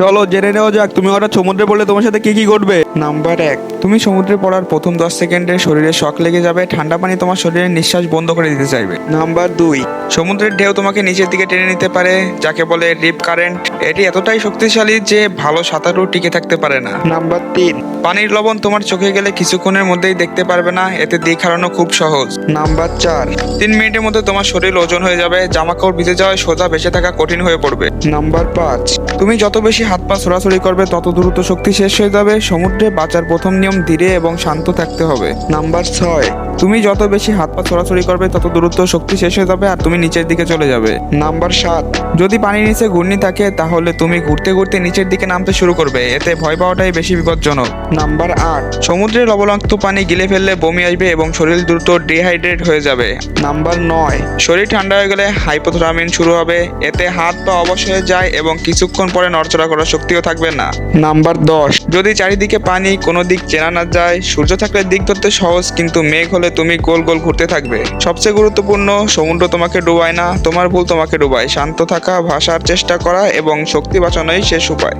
চলো জেনে নেওয়া যাক, তুমি হঠাৎ সমুদ্রে পড়লে তোমার সাথে কি কি ঘটবে? নাম্বার এক, তুমি সমুদ্রে পড়ার প্রথম দশ সেকেন্ডে শরীরে শখ লেগে যাবে, ঠান্ডা পানি তোমার শরীরে নিঃশ্বাস বন্ধ করে দিতে চাইবে। নাম্বার দুই, সমুদ্রের ঢেউ তোমাকে নিচের দিকে টেনে নিতে পারে, যাকে বলে রিপ কারেন্ট। এটি এতটাই শক্তিশালী যে ভালো সাঁতারও টিকে থাকতে পারে না। নাম্বার তিন। পানির লবণ তোমার চোখে গেলে কিছুক্ষণের মধ্যেই দেখতে পারবে না এতে দিক হারানো খুব সহজ। নাম্বার চার। তিন মিনিটের মধ্যে তোমার শরীর ওজন হয়ে যাবে জামা কাপড় ভিজে যাওয়ায় সোজা বেঁচে থাকা কঠিন হয়ে পড়বে। নাম্বার পাঁচ। তুমি যত বেশি হাত পা ছড়াছড়ি করবে তত দ্রুত শক্তি শেষ হয়ে যাবে সমুদ্রে বাঁচার প্রথম নিয়ম ধীরে এবং শান্ত থাকতে হবে। নাম্বার ছয়। তুমি যত বেশি হাত পা ছড়াছড়ি করবে তত দ্রুত শক্তি শেষ হয়ে যাবে আর তুমি নিচের দিকে চলে যাবে। নাম্বার সাত। যদি পানির নিচে ঘূর্ণি থাকে তাহলে তুমি ঘুরতে ঘুরতে নিচের দিকে নামতে শুরু করবে। এতে ভয় পাওয়াটাই বেশি বিপজ্জনক। নাম্বার আট। সমুদ্রের লবণাক্ত পানি গিলে ফেললে বমি আসবে এবং শরীর দ্রুত ডিহাইড্রেট হয়ে যাবে। নাম্বার নয়। শরীর ঠান্ডা হয়ে গেলে হাইপোথ্রামিন শুরু হবে। এতে হাত পা অবশ হয়ে যায় এবং কিছুক্ষণ পরে নড়চড়া করার শক্তিও থাকবে না। নাম্বার দশ। যদি চারিদিকে পানি কোনো দিক চেনা না যায় সূর্য থাকলে দিক ধরতে সহজ কিন্তু মেঘ হলে তুমি গোল গোল ঘুরতে থাকবে। সবচেয়ে গুরুত্বপূর্ণ সমুদ্র তোমাকে ডুবায় না তোমার ভুল তোমাকে ডুবায়। শান্ত থাকা ভাসার চেষ্টা করা এবং শক্তি বাঁচানোই শেষ উপায়।